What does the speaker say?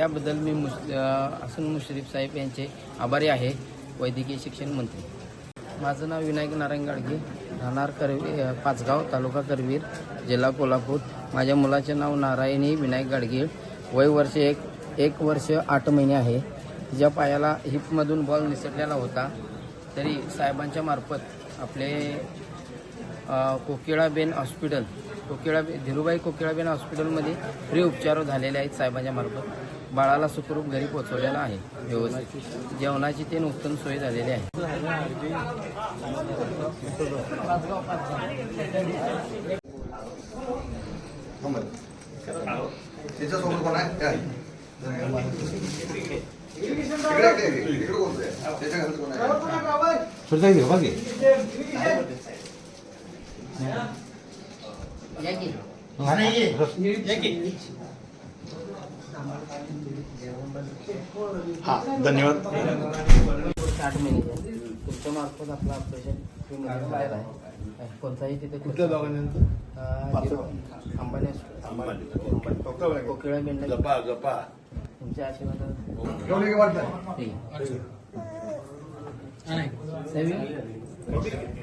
याबद्दल मी मुश हसन मुश्रीफ साहेब यांचे आभारी आहे वैद्यकीय शिक्षण मंत्री. माझं नाव विनायक नारायण गाडगे राहणार करवी पाचगाव तालुका करवीर जिल्हा कोल्हापूर. माझ्या मुलाचे नाव नारायणी विनायक गाडगे. वय वर्ष एक एक वर्ष आठ महिने आहे. ज्या पायाला हिपमधून बॉल निसटलेला होता. तरी साहेबांच्या मार्फत आपले कोकिळाबेन हॉस्पिटल कोकिळा धीरूबाई कोकिळाबेन हॉस्पिटलमध्ये फ्री उपचार झालेले आहेत साहेबांच्या मार्फत. बाळाला सुखरूप घरी पोहोचवलेला आहे. व्यवस्थित. जेवणाची ते उत्तम सोय झालेली आहे. त्याच्यासोबत कोण आहे? काय? त्याच्या हा धन्यवाद. आठ महिने तुमच्या मार्फत आपलं ऑपरेशन फ्रीमध्ये झालेलं आहे कोणताही तिथे कुठल्या जिरो- अंबानी अंबानी कोकिळा बेंडा गप्पा गप्पा तुमच्या. सेविंग